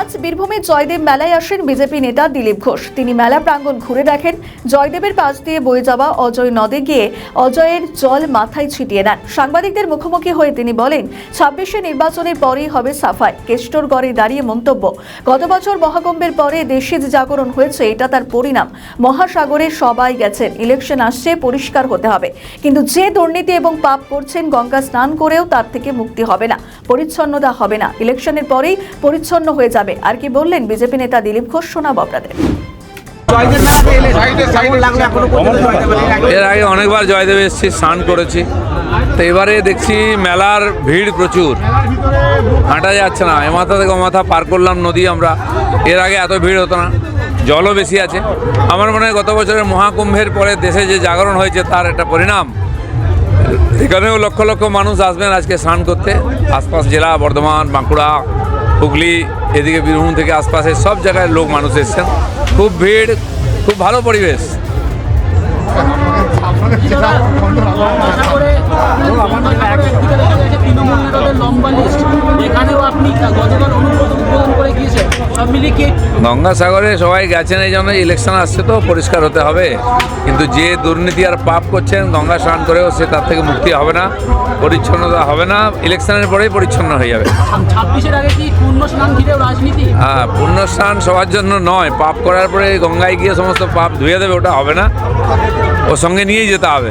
আজ বীরভূমে জয়দেব মেলায় আসেন বিজেপি নেতা দিলীপ ঘোষ। তিনি মেলা প্রাঙ্গণ ঘুরে দেখেন, জয়দেবের পাশ দিয়ে বয়ে যাওয়া অজয় নদে গিয়ে অজয়ের জল মাথায় ছিটিয়ে নেন। সাংবাদিকদের মুখোমুখি হয়ে তিনি বলেন, ছাব্বিশে নির্বাচনের পরেই হবে সাফাই কেষ্টরগড়ে দাঁড়িয়ে মন্তব্য। গত বছর মহাকুম্ভের পরে দেশে যে জাগরণ হয়েছে, এটা তার পরিণাম। মহাসাগরে সবাই গেছেন, ইলেকশন আসছে, পরিষ্কার হতে হবে। কিন্তু যে দুর্নীতি এবং পাপ করছেন, গঙ্গা স্নান করেও তার থেকে মুক্তি হবে না, পরিচ্ছন্নতা হবে না। ইলেকশনের পরেই পরিচ্ছন্ন হয়ে যাবে আর কি বললেন বিজেপি নেতা দিলীপ ঘোষ শোনাব আপনাদের? এর আগে অনেকবার জয়দেব এসেছি, স্নান করেছি। তো এবারে দেখছি মেলার ভিড় প্রচুর। হাঁটা যাচ্ছে না। এমাথা থেকে মাথা পার করলাম নদী আমরা। এর আগে এত ভিড় হতো না। জলও বেশি আছে। আমার মনে হয় গত বছরের মহাকুম্ভের পরে দেশে যে জাগরণ হয়েছে তার একটা পরিণাম। এখানেও লক্ষ লক্ষ মানুষ আসবেন আজকে স্নান করতে। আশপাশ জেলা, বর্ধমান, বাঁকুড়া হুগলি, এদিকে বীরভূম থেকে আশপাশে সব জায়গায় লোক, মানুষ এসছেন। খুব ভিড়, খুব ভালো পরিবেশ। আপনি গতকাল গঙ্গাসাগরে সবাই গেছেন এই জন্য ইলেকশন আসছে তো পরিষ্কার হতে হবে। কিন্তু যে দুর্নীতি আর পাপ করছেন গঙ্গা স্নান করেও সে তার থেকে মুক্তি হবে না পরিচ্ছন্নতা হবে না ইলেকশনের পরেই পরিচ্ছন্ন হয়ে যাবে। আগে পূর্ণ স্নান হ্যাঁ সবার জন্য নয় পাপ করার পরে গঙ্গায় গিয়ে সমস্ত পাপ ধুয়ে দেবে ওটা হবে না। ওর সঙ্গে নিয়েই যেতে হবে।